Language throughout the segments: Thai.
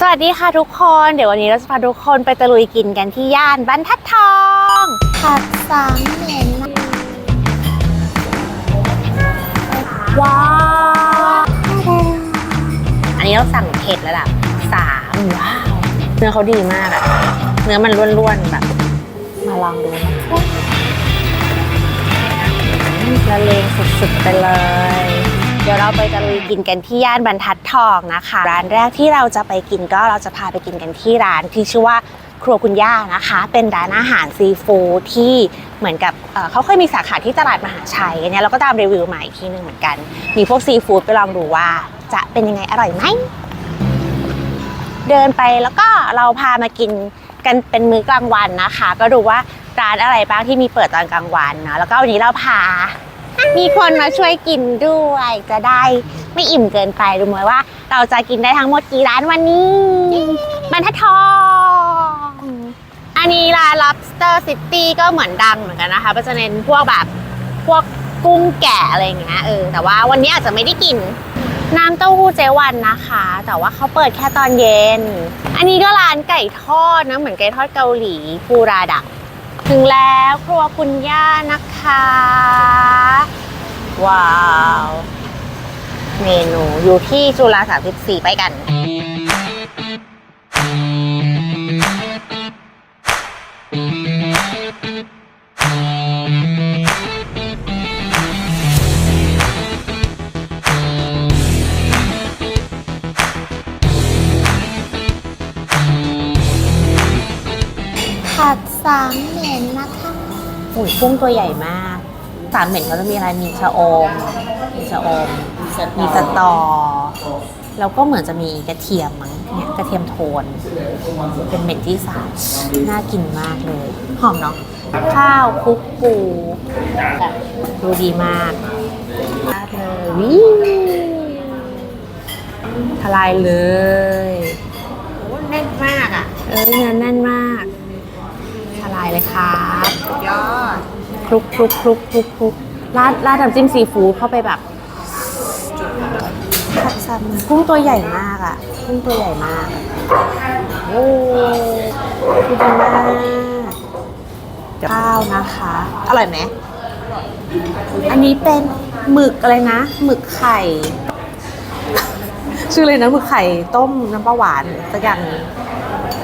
สวัสดีค่ะทุกคน เดี๋ยววันนี้เราจะพาทุกคนไปตะลุยกินกันที่ย่านบรรทัดทองผัดสามเหม็นว้าวอันนี้เราสั่งเผ็ดระดับสามว้าวเนื้อเขาดีมากอะเนื้อมันร่วนๆแบบ มาลองดูนะคะละเลงสุดๆไปเลย เดี๋ยวเราไปตะลุยกินกันที่ย่านบรรทัดทองนะคะ ร้านแรกที่เราจะไปกินก็เราจะพาไปกินกันที่ร้านที่ชื่อว่าครัวคุณย่านะคะ เป็นร้านอาหารซีฟู้ดที่เหมือนกับเอ่อเขาเคยมีสาขาที่ตลาดมหาชัยอันเนี้ยเราก็ตามรีวิวมาอีกทีหนึ่งเหมือนกัน มีพวกซีฟู้ดไปลองดูว่าจะเป็นยังไงอร่อยไหมเดินไปแล้วก็เราพามากินกันเป็นมื้อกลางวันนะคะ ก็ดูว่าร้านอะไรบ้างที่มีเปิดตอนกลางวันเนาะแล้วก็วันนี้เราพา มีคนมาช่วยกินด้วย จะได้ไม่อิ่มเกินไปรู้ไหมว่า เราจะกินได้ทั้งหมดกี่ร้านวันนี้บรรทัดทอง อันนี้ร้าน lobster city ก็เหมือนดังเหมือนกันนะคะก็จะเน้นพวกแบบพวกกุ้งแกะอะไรอย่างเงี้ยเออแต่ว่าวันนี้อาจจะไม่ได้กิน น้ำเต้าหู้เจวันนะคะ แต่ว่าเขาเปิดแค่ตอนเย็น อันนี้ก็ร้านไก่ทอดนะเหมือนไก่ทอดเกาหลีฟูราดะ ถึงแล้วครัวคุณย่านะคะ ว้าว เมนูอยู่ที่จุฬา34 ไปกัน ผัดสามเหม็นนะคะ โอ้ยกุ้งตัวใหญ่มากสามเหม็นเขาจะมีอะไรมีชะอม มีชะอม มีสตอ แล้วก็เหมือนจะมีกระเทียมมั้งเนี่ยกระเทียมโทน เป็นเหม็นที่สามน่ากินมากเลย หอมเนาะข้าวคลุกปูดูดีมากมากเลยวิทลายเลยโอ้แน่นมากอะ เออเนื้อแน่นมากทลาย เลยครับยอดคลุกคลุกคลุกคลุกคลุกราดราดน้ำจิ้มซีฟู้ดเข้าไปแบบผัดซ้ำกุ้งตัวใหญ่มากอะกุ้งตัวใหญ่มาก โอ้ดีมากข้าวนะคะ อร่อยไหมอันนี้เป็นหมึกอะไรนะ หมึกไข่ ชื่อเลยนะหมึกไข่ต้มน้ำปลาหวานสักอย่างหนึ่ง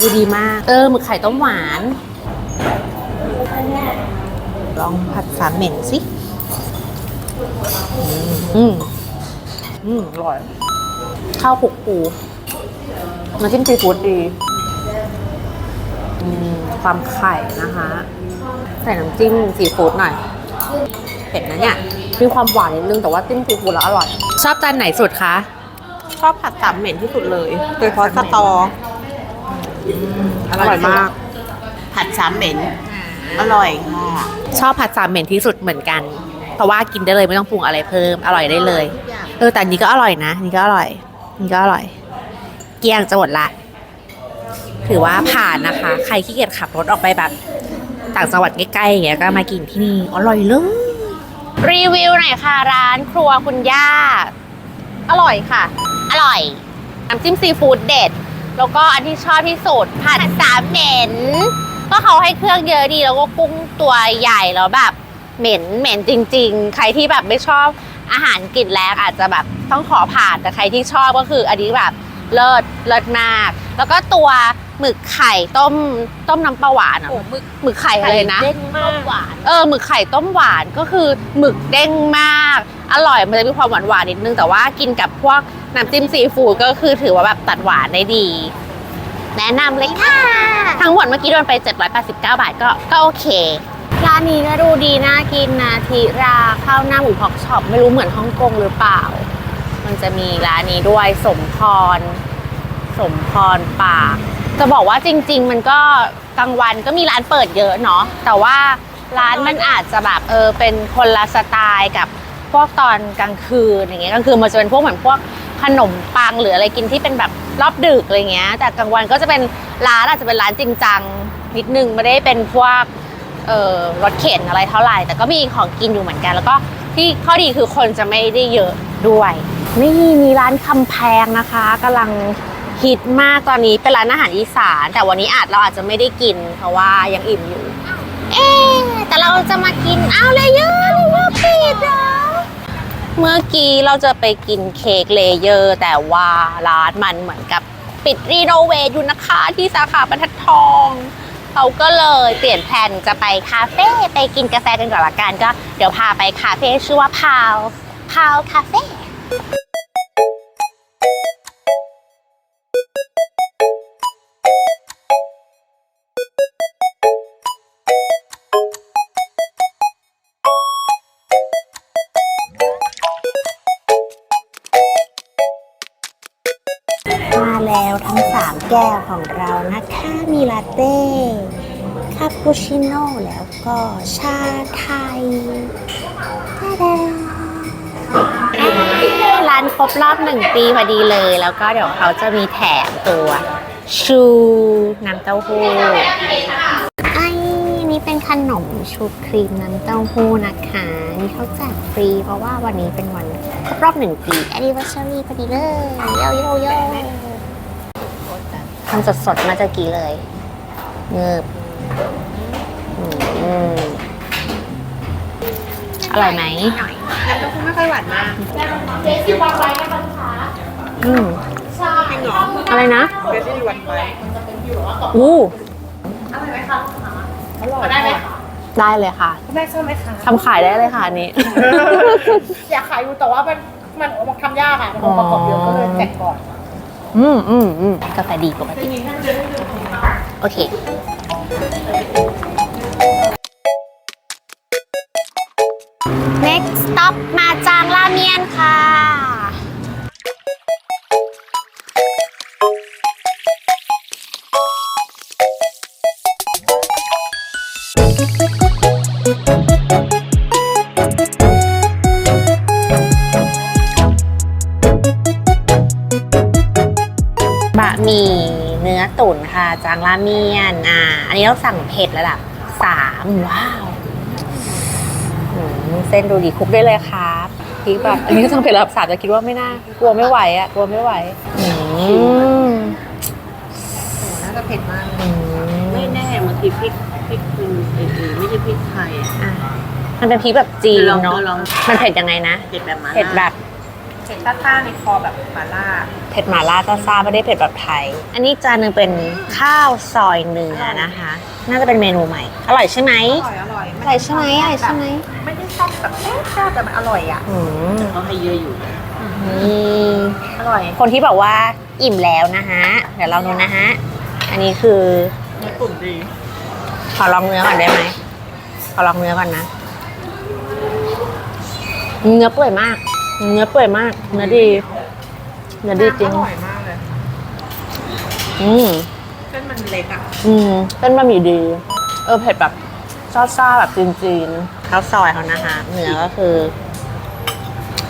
ดูดีมาก เออหมึกไข่ต้มหวาน ลองผัดสามเหม็นสิ อืม อืมอร่อย ข้าวคลุกปูน้ำจิ้มซีฟู้ดดีอืมความไข่นะคะ ใส่น้ำจิ้มซีฟู้ดหน่อย เผ็ดนะเนี่ย มีความหวานนิดนึงแต่ว่าจิ้มซีฟู้ดแล้วอร่อย ชอบจานไหนสุดคะ ชอบผัดสามเหม็นที่สุดเลย โดยเฉพาะสตอ อร่อยมาก ผัดสามเหม็น อร่อยค่ะ ชอบผัดสามเหม็นที่สุดเหมือนกัน เพราะว่ากินได้เลยไม่ต้องปรุงอะไรเพิ่มอร่อยได้เลยเออแต่อันนี้ก็อร่อยนะอันนี่ก็อร่อยอันนี่ก็อร่อย เกลี้ยงจะหมดละ ถือว่าผ่านนะคะ ใครขี้เกียจขับรถออกไปแบบ ต่างจังหวัดใกล้ๆอย่างเงี้ยก็มากินที่นี่อร่อยเลยรีวิวหน่อยค่ะร้านครัวคุณย่า อร่อยค่ะ อร่อยน้ำจิ้มซีฟู้ดเด็ด แล้วก็อันที่ชอบที่สุดผัดสามเหม็น ก็เขาให้เครื่องเยอะดีแล้วก็กุ้งตัวใหญ่แล้วแบบเหม็นเหม็นจริง ๆ ใครที่แบบไม่ชอบอาหารกลิ่นแรงอาจจะแบบต้องขอผ่านแต่ใครที่ชอบก็คืออันนี้แบบเลิศเลิศมาก แล้วก็ตัวหมึกไข่ต้มต้มน้ำปลาหวานอะโอ้หมึกหมึกไข่อะไรนะ เด้งมากหวานเออหมึกไข่ต้มหวานก็คือหมึกเด้งมาก อร่อยมันจะมีความหวานหวานๆนิดนึง แต่ว่ากินกับพวกน้ำจิ้มซีฟู้ดก็คือถือว่าแบบตัดหวานได้ดี แนะนำเลยค่ะ ทั้งหมดเมื่อกี้โดนไป 789 บาทก็ก็โอเคร้านนี้ก็ดูดีน่ากินนะทีราข้าวหน้าหมูพอกช็อปไม่รู้เหมือนฮ่องกงหรือเปล่า มันจะมีร้านนี้ด้วยสมพร สมพรปาก จะบอกว่าจริง ๆ มันก็กลางวันก็มีร้านเปิดเยอะเนาะแต่ว่าร้านมันอาจจะแบบเออเป็นคนละสไตล์กับพวกตอนกลางคืนอย่างเงี้ยกลางคืนมันจะเป็นพวกเหมือนพวกขนมปังหรืออะไรกินที่เป็นแบบ รอบดึกอะไรเงี้ย แต่กลางวันก็จะเป็นร้านอาจจะเป็นร้านจริงจังนิดนึงไม่ได้เป็นพวกเออรถเข็นอะไรเท่าไหร่ แต่ก็มีของกินอยู่เหมือนกัน แล้วก็ที่ข้อดีคือคนจะไม่ได้เยอะด้วย นี่มีร้านคำแพงนะคะกำลังฮิตมากตอนนี้เป็นร้านอาหารอีสาน แต่วันนี้อาจเราอาจจะไม่ได้กิน เพราะว่ายังอิ่มอยู่ เอ๊ะแต่เราจะมากินเอาเลยเยอะเลยเยอะปิดเหรอ เมื่อกี้เราจะไปกินเค้กเลเยอร์ แต่ว่าร้านมันเหมือนกับปิดรีโนเวทอยู่นะคะที่สาขาบรรทัดทองเขาก็เลยเปลี่ยนแผนจะไปคาเฟ่ไปกินกาแฟกันก่อนละกันก็เดี๋ยวพาไปคาเฟ่ชื่อว่าพาวพาวคาเฟ่ แล้วทั้ง 3 แก้วของเรานะคะ มีลาเต้ คาปูชิโน่ แล้วก็ชาไทยตาดาร้านครบรอบหนึ่งปีพอดีเลย แล้วก็เดี๋ยวเขาจะมีแถมตัว ชูน้ำเต้าหู้ไอ้นี่เป็นขนมชูครีมน้ำเต้าหู้นะคะนี่เขาแจกฟรี เพราะว่าวันนี้เป็นวันครบรอบหนึ่งปี anniversary พอดีเลยโยโยโย ทำสดๆมาจากกี้เลยเงือบอืมอร่อยไหมน้ำเต้าหู้ไม่ค่อยหวานมากอืมจริงเหรออะไรนะเบสซี่หวานไปอู้อร่อยได้ไหมได้เลยค่ะแม่ชอบไหมคะทำขายได้เลยค่ะอันนี้ อยากขายอยู่แต่ว่ามันมันทำยากอะมันองค์ประกอบเยอะก็เลยแจกก่อน อืมอืมอืมกาแฟดีปกติ โอเค next stop มาจางราเมียนค่ะ หมี่เนื้อตุ๋นค่ะ จางราเมียน อ่า อันนี้เราสั่งเผ็ดระดับสามว้าวอืมเส้นดูดีคลุกได้เลยครับพริกแบบอันนี้ก็สั่งเผ็ดระดับสามจะคิดว่าไม่น่ากลัวไม่ไหวอะกลัวไม่ไหวอืมน่าจะเผ็ดมาก อืมไม่แน่บางทีพริกพริกคืออื่นๆไม่ใช่พริกไทยอะ อะมันเป็นพริกแบบจีนลองเนาะลอง มันเผ็ดยังไงนะ เผ็ดแบบมาเผ็ดแบบ เผ็ดซ่าๆในคอแบบหมาล่า เผ็ดหม่าล่าซ่าๆไม่ได้เผ็ดแบบไทย อันนี้จานหนึ่งเป็นข้าวซอยเนื้อนะคะ น่าจะเป็นเมนูใหม่ อร่อยใช่ไหมอร่อยอร่อยอร่อยใช่ไหมอร่อยใช่ไหมไม่ได้ชอบแบบแซ่บๆแต่มันอร่อยอะอืมเขาให้เยอะอยู่ นี่อร่อยคนที่บอกว่าอิ่มแล้วนะฮะ เดี๋ยวลองดูนะฮะ อันนี้คือญี่ปุ่นดี ขอลองเนื้อก่อนได้ไหม ขอลองเนื้อก่อนนะ เนื้อเปื่อยมาก เนื้อเปื่อยมาก เนื้อดี เนื้อดีจริง อร่อยมากเลย อืมเส้นมันเล็กอะ อืมเส้นบะหมี่ดี เออเผ็ดแบบซ่าๆแบบจีนๆข้าวซอยเขานะคะเนื้อก็คือ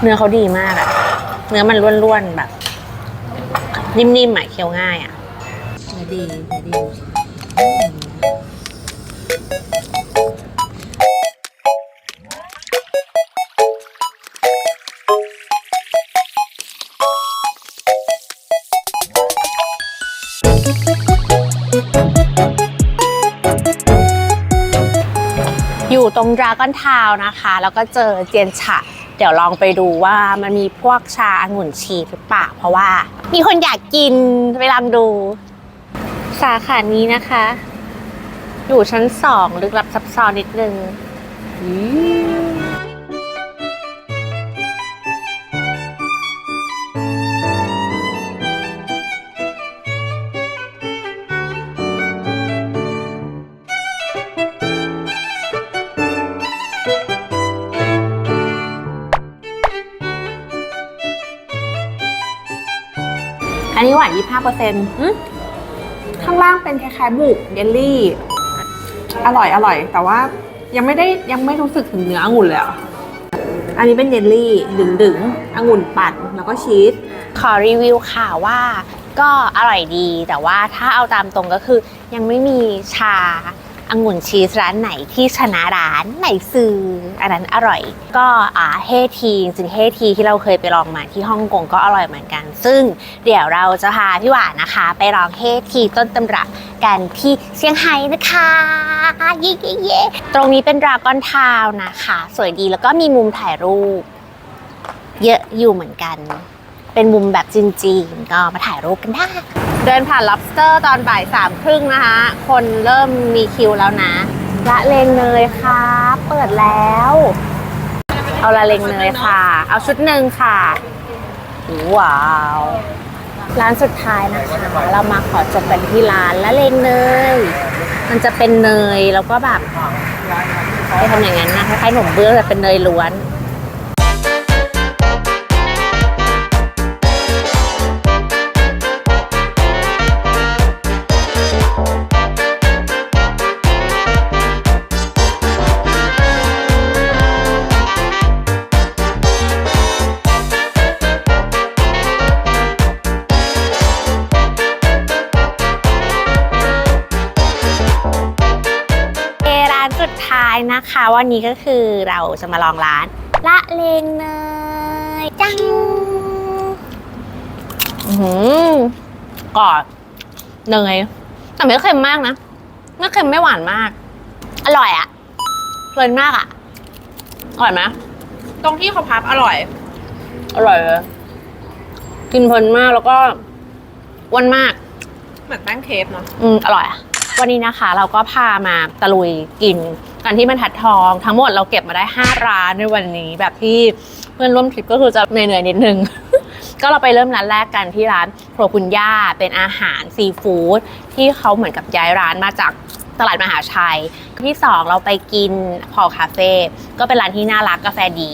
เนื้อเขาดีมากอะเนื้อมันร่วนๆแบบ นิ่มๆอะเคี้ยวง่ายอะเนื้อดีเนื้อดี อยู่ตรงดราก้อนทาวนะคะ แล้วก็เจอเจียนฉะ เดี๋ยวลองไปดูว่ามันมีพวกชาองุ่นชีหรือเปล่าเพราะว่า มีคนอยากกินไปลองดู สาขานี้นะคะ อยู่ชั้นสองลึกลับซับซ้อนนิดนึงอืม นนี้หวาน25เปอร์เซ็นต์ข้างล่างเป็นคล้ายๆบุกเยลลี่ อร่อยอร่อย แต่ว่ายังไม่ได้ยังไม่รู้สึกถึงเนื้อองุ่นเลยอะอันนี้เป็นเยลลี่ดึงดึงๆองุ่นปั่นแล้วก็ชีสขอรีวิวค่ะว่าก็อร่อยดี แต่ว่าถ้าเอาตามตรงก็คือยังไม่มีชา องุ่นชีสร้านไหนที่ชนะร้านไหนซื้ออันนั้นอร่อย ก็อ่าเฮทีจริงเฮทีที่เราเคยไปลองมาที่ฮ่องกงก็อร่อยเหมือนกัน ซึ่งเดี๋ยวเราจะพาพี่หวานนะคะ ไปลองเฮทีต้นตำรับกันที่เซี่ยงไฮ้นะคะเย่เย่เยตรงนี้เป็นดราก้อนทาวนะคะ สวยดีแล้วก็มีมุมถ่ายรูป เยอะอยู่เหมือนกัน เป็นมุมแบบจีนๆก็มาถ่ายรูปกันได้ เดินผ่าน lobster ตอนบ่ายสามครึ่งนะคะ คนเริ่มมีคิวแล้วนะ ละเลงเนยค่ะ เปิดแล้ว เอาละเลงเนยค่ะ เอาชุดหนึ่งค่ะว้าว ร้านสุดท้ายนะคะ เรามาขอจบกันที่ร้านละเลงเนย มันจะเป็นเนยแล้วก็แบบไปทำอย่างนั้นนะคล้ายๆขนมเบื้องแต่เป็นเนยล้วน นะคะ วันนี้ก็คือเราจะมาลองร้าน ละเลงเนยจังอือหือกรอบเนยแต่ไม่เค็มมากนะไม่เค็มไม่หวานมาก อร่อยอะเพลินมากอะอร่อยไหมตรงที่เขาพับอร่อย อร่อยเลยกินเพลินมากแล้วก็อ้วนมาก เหมือนแป้งเคฟเนาะอืมอร่อยอะ วันนี้นะคะเราก็พามาตะลุยกินกันที่บรรทัดทองทั้งหมดเราเก็บมาได้ 5 ร้านในวันนี้แบบที่เพื่อนร่วมทริปก็คือจะเหนื่อยๆนิดนึง ก็เราไปเริ่มร้านแรกกันที่ร้านโครคุณย่าเป็นอาหารซีฟู้ดที่เขาเหมือนกับย้ายร้านมาจากตลาดมหาชัย ที่สองเราไปกินพอคาเฟ่ก็เป็นร้านที่น่ารักกาแฟดี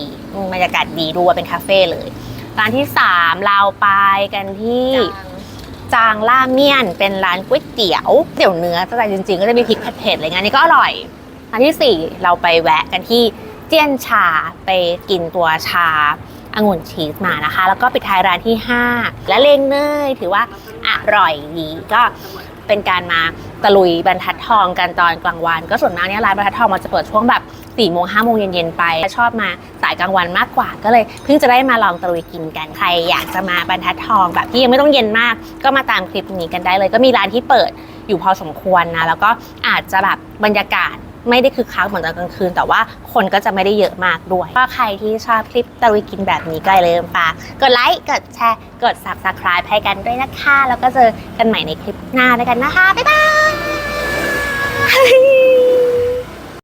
บรรยากาศดีด้วยเป็นคาเฟ่เลย ร้านที่สามเราไปกันที่ จางล่าเมี่ยน เป็นร้านก๋วยเตี๋ยวเตี๋ยวเนื้อแต่จริงๆ ก็จะมีพริกเผ็ดๆอะไรเงี้ยนี่ก็อร่อยร้านที่สี่เราไปแวะกันที่เจี้ยนชาไปกินตัวชาองุ่นชีสมานะคะ แล้วก็ปิดท้ายร้านที่ 5 และเลงเนยถือว่าอร่อยดีก็เป็นการมาตะลุยบรรทัดทองกันตอนกลางวัน ก็ส่วนมากเนี่ยร้านบรรทัดทองมันจะเปิดช่วงแบบ 4ี่โมงห้าโมงเย็นๆไป ชอบมาสายกลางวันมากกว่า ก็เลยเพิ่งจะได้มาลองตะลุยกินกัน ใครอยากจะมาบรรทัดทองแบบที่ยังไม่ต้องเย็นมาก ก็มาตามคลิปนี้กันได้เลย ก็มีร้านที่เปิดอยู่พอสมควรนะ แล้วก็อาจจะแบบบรรยากาศไม่ได้คึกคักเหมือนตอนกลางคืน แต่ว่าคนก็จะไม่ได้เยอะมากด้วย ก็ใครที่ชอบคลิปตะลุยกินแบบนี้ก็อย่าลืมฝากกดไลค์ กดแชร์ กด subscribe ให้กันด้วยนะคะ แล้วก็เจอกันใหม่ในคลิปหน้าด้วยกันนะคะ บ๊ายบาย